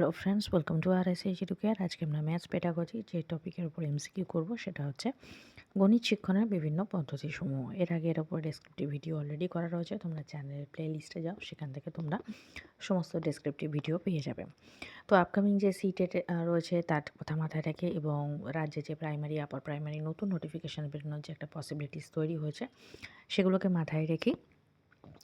Hello friends welcome to R S H care আজকে আমরা maths পেটাগজি যে টপিকের উপর এমসিকিউ করব, সেটা হচ্ছে গণিত শিক্ষণের বিভিন্ন পদ্ধতিসমূহ। এর আগে এর উপর ডেসক্রিপটিভ ভিডিও অলরেডি করা রয়েছে। তোমরা চ্যানেলের প্লে লিস্টে যাও, সেখান থেকে তোমরা সমস্ত ডেসক্রিপটিভ ভিডিও পেয়ে যাবে। তো আপকামিং যে সিটেট রয়েছে, তার কথা মাথায় রেখে এবং রাজ্যে যে প্রাইমারি আপার প্রাইমারি নতুন নোটিফিকেশান বেরোনোর যে একটা পসিবিলিটিস তৈরি হয়েছে, সেগুলোকে মাথায় রেখেই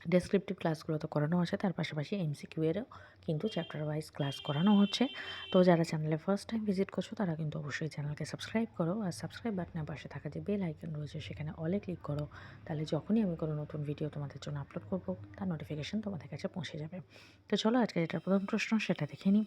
ডেসক্রিপটিভ ক্লাসগুলো তো করানো হচ্ছে, তার পাশাপাশি এমসিকিউ এরও কিন্তু চ্যাপ্টার ওয়াইজ ক্লাস করানো হচ্ছে। তো যারা চ্যানেলে ফার্স্ট টাইম ভিজিট করছ, তারা কিন্তু অবশ্যই চ্যানেলকে সাবস্ক্রাইব করো আর সাবস্ক্রাইব বাটনের পাশে থাকা যে বেল আইকন রয়েছে, সেখানে অলে ক্লিক করো। তাহলে যখনই আমি কোনো নতুন ভিডিও তোমাদের জন্য আপলোড করব, তার নোটিফিকেশান তোমাদের কাছে পৌঁছে যাবে। তো চলো আজকে যেটা প্রথম প্রশ্ন, সেটা দেখে নিই।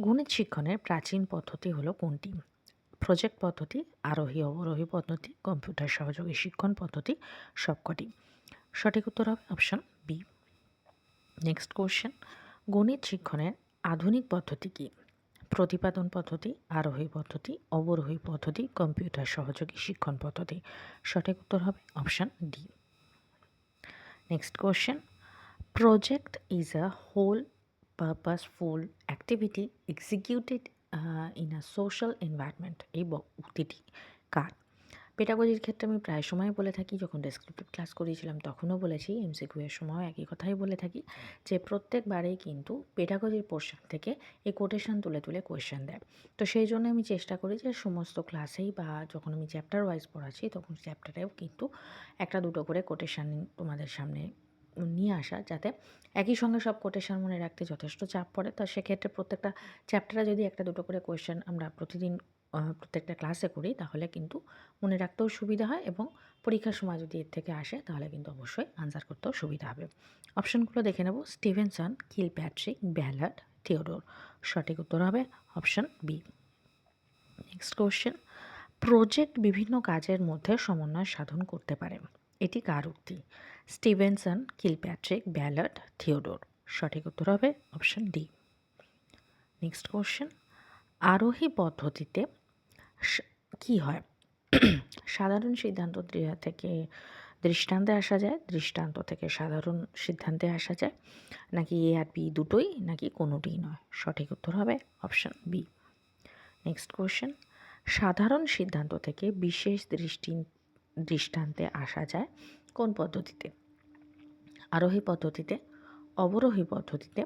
গণিত শিক্ষণের প্রাচীন পদ্ধতি হলো কোনটি? প্রজেক্ট পদ্ধতি আরোহী অবরোহী পদ্ধতি কম্পিউটার সহযোগী শিক্ষণ পদ্ধতি, সবকটি। সঠিক উত্তর হবে অপশন বি। নেক্সট কোশ্চেন, গণিত শিক্ষণের আধুনিক পদ্ধতি কী? প্রতিপাদন পদ্ধতি, আরোহী পদ্ধতি, অবরোহী পদ্ধতি, কম্পিউটার সহযোগী শিক্ষণ পদ্ধতি। সঠিক উত্তর হবে option D. Next question, project is a whole purposeful activity executed in a social environment এই উক্তিটি কার? পেটাগজির ক্ষেত্রে আমি প্রায় সময় বলে থাকি, যখন ডেসক্রিপটিভ ক্লাস করিয়েছিলাম তখনও বলেছি এমসিকিউ এর সময় একই কথাই বলে থাকি, যে প্রত্যেকবারেই কিন্তু পেটাগজির পোর্শন থেকে এই কোটেশন তুলে তুলে কোয়েশ্চেন দেয়। তো সেই জন্য আমি চেষ্টা করি যে সমস্ত ক্লাসেই বা যখন আমি চ্যাপ্টার ওয়াইজ পড়াচ্ছি, তখন চ্যাপ্টারেও কিন্তু একটা দুটো করে কোটেশান তোমাদের সামনে নিয়ে আসা, যাতে একই সঙ্গে সব কোটেশন মনে রাখতে যথেষ্ট চাপ পড়ে। তো সেক্ষেত্রে প্রত্যেকটা চ্যাপ্টারে যদি একটা দুটো করে কোয়েশ্চেন আমরা প্রতিদিন প্রত্যেকটা ক্লাসে করি, তাহলে কিন্তু মনে রাখতেও সুবিধা হয় এবং পরীক্ষার সময় যদি এর থেকে আসে, তাহলে কিন্তু অবশ্যই আনসার করতেও সুবিধা হবে। অপশানগুলো দেখে নেব। স্টিভেনসন কিল প্যাট্রিক ব্যালার্ড থিওডোর সঠিক উত্তর হবে option B next question project বিভিন্ন কাজের মধ্যে সমন্বয় সাধন করতে পারে। এটি কার উক্তি? স্টিভেনসন কিলপ্যাট্রিক ব্যালার্ড থিওডোর সঠিক উত্তর হবে অপশান ডি নেক্সট কোশ্চেন আরোহী পদ্ধতিতে কি হয়? সাধারণ সিদ্ধান্ত থেকে দৃষ্টান্তে আসা যায়, দৃষ্টান্ত থেকে সাধারণ সিদ্ধান্তে আসা যায়। নাকি এ আর বি দুটোই, নাকি কোনোটিই নয়? সঠিক উত্তর হবে অপশান বি নেক্সট কোয়েশ্চেন সাধারণ সিদ্ধান্ত থেকে বিশেষ দৃষ্টি, দৃষ্টান্তে আসা যায় কোন পদ্ধতিতে? আরোহী পদ্ধতিতে, অবরোহী পদ্ধতিতে,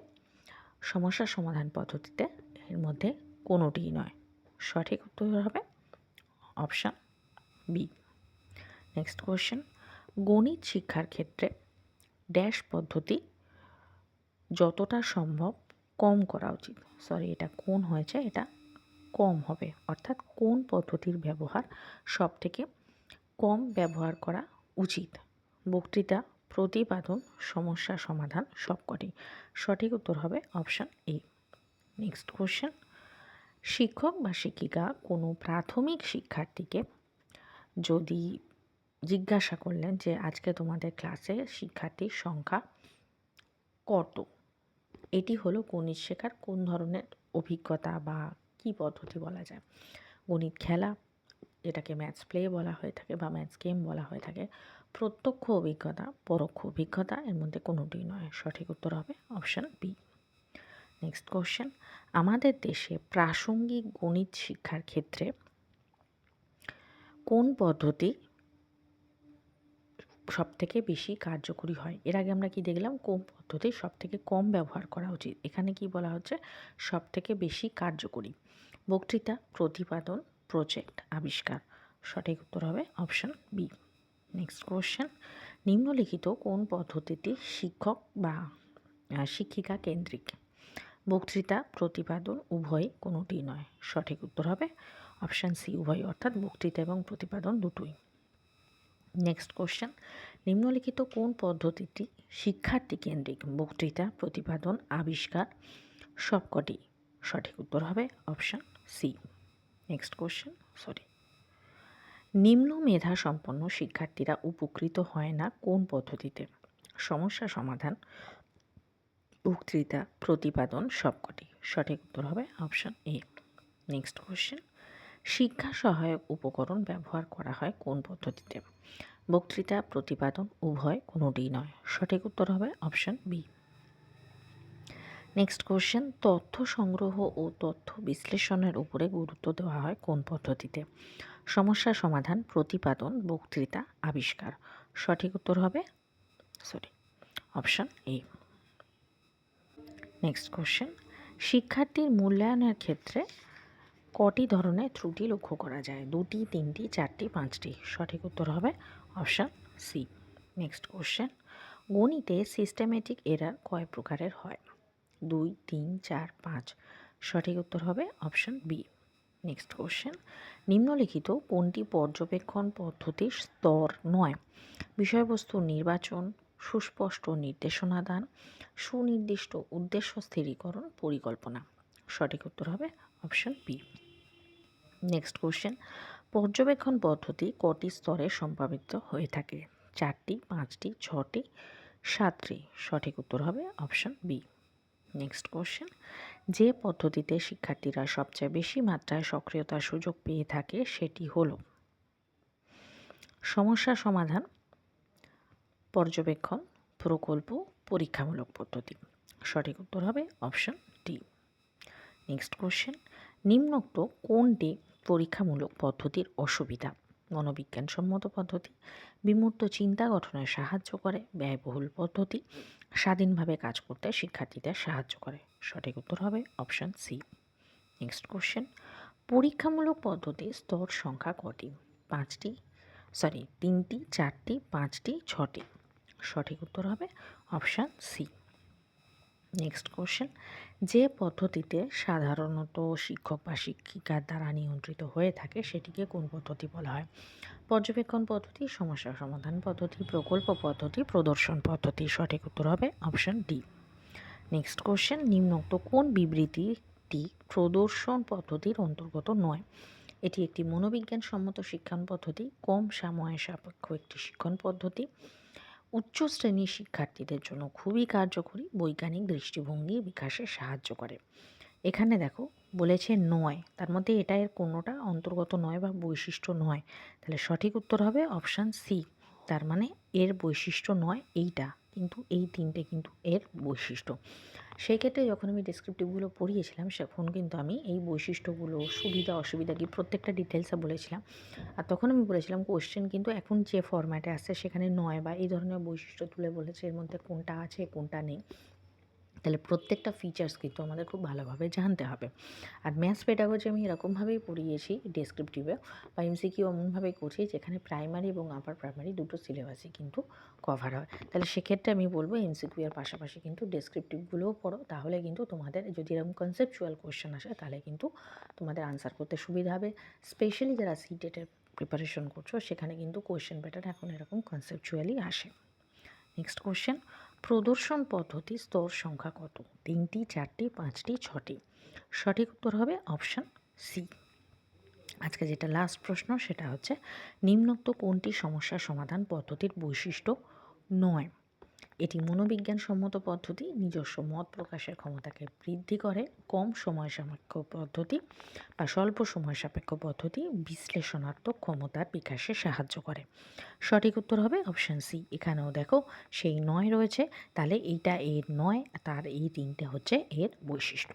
সমস্যা সমাধান পদ্ধতিতে, এর মধ্যে কোনোটিই নয়। সঠিক উত্তর হবে অপশান বি নেক্সট কোয়েশ্চেন গণিত শিক্ষার ক্ষেত্রে ড্যাশ পদ্ধতি যতটা সম্ভব কম করা উচিত। সরি এটা কোন হয়েছে? এটা কম হবে। অর্থাৎ কোন পদ্ধতির ব্যবহার সব থেকে কম ব্যবহার করা উচিত? বক্তৃতা, প্রতিপাদন, সমস্যা সমাধান সবকটি। সঠিক উত্তর হবে অপশান এ নেক্সট কোশ্চেন শিক্ষক বা শিক্ষিকা কোনো প্রাথমিক শিক্ষার্থীকে যদি জিজ্ঞাসা করলেন যে আজকে তোমাদের ক্লাসে শিক্ষার্থীর সংখ্যা কত, এটি হলো গণিত শেখার কোন ধরনের অভিজ্ঞতা বা কী পদ্ধতি বলা যায়। গণিত খেলা, যেটাকে ম্যাথস প্লে বলা হয়ে থাকে বা ম্যাথস গেম বলা হয়ে থাকে, প্রত্যক্ষ অভিজ্ঞতা, পরোক্ষ অভিজ্ঞতা, এর মধ্যে কোনোটি নয়। সঠিক উত্তর হবে অপশান বি। নেক্সট কোশ্চেন আমাদের দেশে প্রাসঙ্গিক গণিত শিক্ষার ক্ষেত্রে কোন পদ্ধতি সব থেকে বেশি কার্যকরী হয়? এর আগে আমরা কি দেখলাম? কোন পদ্ধতি সব থেকে কম ব্যবহার করা উচিত? এখানে কি বলা হচ্ছে? সব থেকে বেশি কার্যকরী। বক্তৃতা, প্রতিপাদন প্রজেক্ট আবিষ্কার। সঠিক উত্তর হবে অপশান বি নেক্সট কোশ্চেন নিম্নলিখিত কোন পদ্ধতিটি শিক্ষক বা শিক্ষিকা কেন্দ্রিক? বক্তৃতা, প্রতিপাদন উভয় কোনোটি নয়। সঠিক উত্তর হবে অপশান সি উভয়, অর্থাৎ বক্তৃতা এবং প্রতিপাদন দুটোই। Next question. নিম্নলিখিত কোন পদ্ধতিটি শিক্ষার্থী কেন্দ্রিক? বক্তৃতা, প্রতিপাদন, আবিষ্কার সবকটি। সঠিক উত্তর হবে option C. Next question, sorry. নিম্ন মেধা সম্পন্ন শিক্ষার্থীরা উপকৃত হয় না কোন পদ্ধতিতে? সমস্যা সমাধান বক্তৃতা, প্রতিপাদন সবকটি। সঠিক উত্তর হবে অপশান এ নেক্সট কোশ্চেন শিক্ষা সহায়ক উপকরণ ব্যবহার করা হয় কোন পদ্ধতিতে? বক্তৃতা, প্রতিপাদন উভয় কোনোটিই নয়। সঠিক উত্তর হবে অপশান বি নেক্সট কোশ্চেন তথ্য সংগ্রহ ও তথ্য বিশ্লেষণের উপরে গুরুত্ব দেওয়া হয় কোন পদ্ধতিতে? সমস্যা সমাধান, প্রতিপাদন, বক্তৃতা, আবিষ্কার। সঠিক উত্তর হবে sorry option A next question শিক্ষার্থীর মূল্যায়নের ক্ষেত্রে কটি ধরনের ত্রুটি লক্ষ্য করা যায়? দুটি, তিনটি, চারটি, পাঁচটি? সঠিক উত্তর হবে অপশান সি নেক্সট কোশ্চেন গণিতে সিস্টেমেটিক এরার কয় প্রকারের হয়? দুই, তিন, চার, পাঁচ। সঠিক উত্তর হবে অপশান বি নেক্সট কোশ্চেন নিম্নলিখিত কোনটি পর্যবেক্ষণ পদ্ধতির স্তর নয়? বিষয়বস্তু নির্বাচন সুস্পষ্ট নির্দেশনা দান সুনির্দিষ্ট উদ্দেশ্য স্থিরীকরণ, পরিকল্পনা। সঠিক উত্তর হবে অপশন বি। Next question. পর্যবেক্ষণ পদ্ধতি কটি স্তরে সম্পাদিত হয়ে থাকে? চারটি, পাঁচটি, ছটি, সাতটি? সঠিক উত্তর হবে অপশন বি। Next question. যে পদ্ধতিতে শিক্ষার্থীরা সবচেয়ে বেশি মাত্রায় সক্রিয়তার সুযোগ পেয়ে থাকে সেটি হলো সমস্যা সমাধান পর্যবেক্ষণ, প্রকল্প, পরীক্ষামূলক পদ্ধতি। সঠিক উত্তর হবে অপশন ডি নেক্সট কোশ্চেন নিম্নোক্ত কোনটি পরীক্ষামূলক পদ্ধতির অসুবিধা? মনোবিজ্ঞানসম্মত পদ্ধতি, বিমূর্ত চিন্তা গঠনে সাহায্য করে, ব্যয়বহুল পদ্ধতি, স্বাধীনভাবে কাজ করতে শিক্ষার্থীদের সাহায্য করে। সঠিক উত্তর হবে অপশান সি নেক্সট কোশ্চেন পরীক্ষামূলক পদ্ধতি স্তর সংখ্যা কটি? পাঁচটি সরি তিনটি, চারটি, পাঁচটি, ছটি। সঠিক উত্তর হবে অপশান সি নেক্সট কোশ্চেন যে পদ্ধতিতে সাধারণত শিক্ষক বা শিক্ষিকার দ্বারা নিয়ন্ত্রিত হয়ে থাকে, সেটিকে কোন পদ্ধতি বলা হয়? পর্যবেক্ষণ পদ্ধতি, সমস্যা সমাধান পদ্ধতি, প্রকল্প পদ্ধতি, প্রদর্শন পদ্ধতি, সঠিক উত্তর হবে অপশন ডি নেক্সট কোশ্চেন নিম্নোক্ত কোন বিবৃতিটি প্রদর্শন পদ্ধতির অন্তর্গত নয়? এটি একটি মনোবিজ্ঞান সম্মত শিক্ষণ পদ্ধতি, কম সময় সাপেক্ষ একটি শিক্ষণ পদ্ধতি উচ্চ শ্রেণির শিক্ষার্থীদের জন্য খুবই কার্যকরী বৈজ্ঞানিক দৃষ্টিভঙ্গি বিকাশে সাহায্য করে। এখানে দেখো, বলেছে নয়। তার মধ্যে এটা এর কোনোটা অন্তর্গত নয় বা বৈশিষ্ট্য নয়। তাহলে সঠিক উত্তর হবে অপশান সি। তার মানে এর বৈশিষ্ট্য নয় এইটা, কিন্তু এই তিনটে কিন্তু এর বৈশিষ্ট্য। সেই ক্ষেত্রে যখন আমি ডেসক্রিপটিভগুলো পড়িয়েছিলাম, সেখন কিন্তু আমি এই বৈশিষ্ট্যগুলো, সুবিধা, অসুবিধা কি প্রত্যেকটা ডিটেলসে বলেছিলাম। আর তখন আমি বলেছিলাম কোশ্চেন কিন্তু এখন যে ফরম্যাটে আসছে সেখানে নয় বা এই ধরনের বৈশিষ্ট্য তুলে বলেছে, এর মধ্যে কোনটা আছে, কোনটা নেই। তাহলে প্রত্যেকটা ফিচার্স কিন্তু আমাদের খুব ভালোভাবে জানতে হবে। আর ম্যাথস পেডাগজি আমি এরকমভাবেই পড়িয়েছি ডেসক্রিপটিভে বা এমসিকিউ এমনভাবেই করছি যেখানে প্রাইমারি এবং আপার প্রাইমারি দুটো সিলেবাসই কিন্তু কভার হয়। তাহলে সেক্ষেত্রে আমি বলব এমসিকিউ এর পাশাপাশি কিন্তু ডেসক্রিপটিভগুলোও পড়ো। তাহলে কিন্তু তোমাদের যদি এরকম কনসেপচুয়াল কোয়েশ্চেন আসে, তাহলে কিন্তু তোমাদের আনসার করতে সুবিধা হবে। স্পেশালি যারা সি টেটের প্রিপারেশন করছ, সেখানে কিন্তু কোয়েশ্চেন প্যাটার্ন এখন এরকম কনসেপচুয়ালি আসে। নেক্সট কোয়েশ্চেন প্রদর্শন পদ্ধতি স্তর সংখ্যা কত? তিনটি, চারটি, পাঁচটি, ছটি। সঠিক উত্তর হবে অপশান সি আজকে যেটা লাস্ট প্রশ্ন, সেটা হচ্ছে নিম্নোক্ত কোনটি সমস্যা সমাধান পদ্ধতির বৈশিষ্ট্য নয়? এটি মনোবিজ্ঞানসম্মত পদ্ধতি, নিজস্ব মত প্রকাশের ক্ষমতাকে বৃদ্ধি করে, কম সময় সাপেক্ষ পদ্ধতি বা স্বল্প সময় সাপেক্ষ পদ্ধতি বিশ্লেষণাত্মক ক্ষমতার বিকাশে সাহায্য করে। সঠিক উত্তর হবে অপশান সি এখানেও দেখো সেই নয় রয়েছে, তাহলে এইটা এর নয়, তার এই তিনটে হচ্ছে এর বৈশিষ্ট্য।